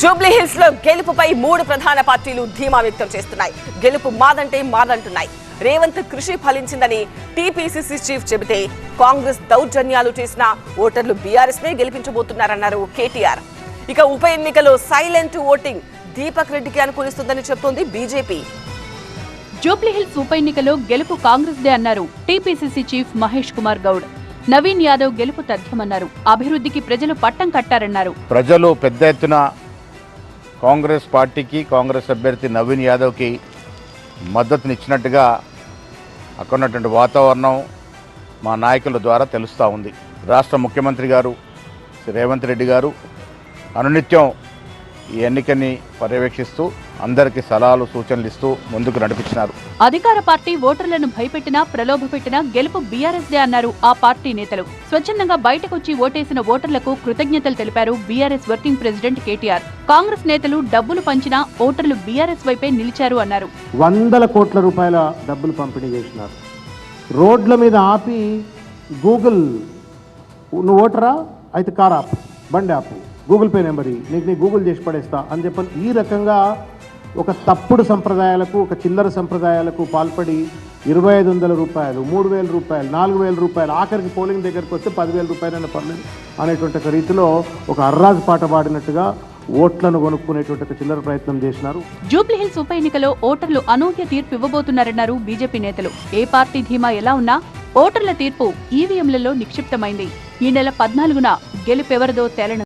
Jubilee హిల్స్లో గెలుపుపై మూడు ప్రధాన పార్టీలు ధీమా వ్యక్తం చేస్తున్నాయి. గెలుపు మాదంటే మాదంటున్నాయి. రేవంత్ కృషి ఫలించిందని టీపీసీసీ చీఫ్ చెబితే కాంగ్రెస్ దౌర్జన్యాలు చేసిన ఓటర్లు బీఆర్ఎస్ నే గెలిపించబోతున్నారన్నారు కేటీఆర్. ఇక ఉప ఎన్నికలో సైలెంట్ ఓటింగ్ దీపక్ రెడ్డికి అనుకూలిస్తుందని చెప్తోంది బీజేపీ. జూబ్లీహిల్స్ ఉప ఎన్నికలో గెలుపు కాంగ్రెస్ దే అన్నారు టీపీసీసీ చీఫ్ మహేష్ కుమార్ గౌడ్. నవీన్ యాదవ్ గెలుపు తథ్యమన్నారు. అభివృద్ధికి ప్రజలు పట్టం కట్టారన్నారు. ప్రజలు పెద్ద ఎత్తున కాంగ్రెస్ పార్టీకి కాంగ్రెస్ అభ్యర్థి నవీన్ యాదవ్కి మద్దతునిచ్చినట్టుగా అక్కడ ఉన్నటువంటి వాతావరణం మా నాయకుల ద్వారా తెలుస్తూ ఉంది. రాష్ట్ర ముఖ్యమంత్రి గారు శ్రీ రేవంత్ రెడ్డి గారు అనునిత్యం ఈ ఎన్నికని పర్యవేక్షిస్తూ అందరికీ సలహాలు సూచనలు ఇస్తూ ముందుకు నడిపించినారు. అధికార పార్టీ ఓటర్లను భయపెట్టినా ప్రలోభపెట్టినా గెలుపు బీఆర్ఎస్ దే అన్నారు ఆ పార్టీ నేతలు. స్వచ్ఛందంగా బయటకొచ్చి ఓటేసిన ఓటర్లకు కృతజ్ఞతలు తెలిపారు BRS working president KTR. Congress నేతలు డబ్బులు పంచినా ఓటర్లు బీఆర్ఎస్ వైపే నిలిచారు అన్నారు. వందల కోట్ల రూపాయల డబ్బులు పంపిణీ చేసినారు. రోడ్ల మీద ఆపి గూగుల్ నువ్వు ఓటరా? అయితే కార్ ఆపు బండి ఆపు. గూగుల్ పే నెంబర్ నీకు నీ గూగుల్ చేసి పడేస్తా అని చెప్పని ఈ రకంగా ఒక తప్పుడు సంప్రదాయాలకు ఒక చిల్లర సంప్రదాయాలకు పాల్పడి ఇరవై ఐదు వందల రూపాయలు మూడు వేల రూపాయలు నాలుగు వేల రూపాయలు ఆఖరికి పోలింగ్ దగ్గరికి వస్తే పదివేల రూపాయలైనా పర్లేదు అనేటువంటి ఒక రీతిలో ఒక అర్రాజు పాట పాడినట్టుగా ఓట్లను కొనుక్కునేటువంటి ఒక చిల్లర ప్రయత్నం చేసినారు. జూబ్లీహిల్స్ ఉప ఎన్నికలో ఓటర్లు అనూహ్య తీర్పు ఇవ్వబోతున్నారన్నారు బీజేపీ నేతలు. ఏ పార్టీ ధీమా ఎలా ఉన్నా ఓటర్ల తీర్పు ఈవీఎంలలో నిక్షిప్తమైంది. ఈ నెల పద్నాలుగున గెలుపెవరిదో తేలన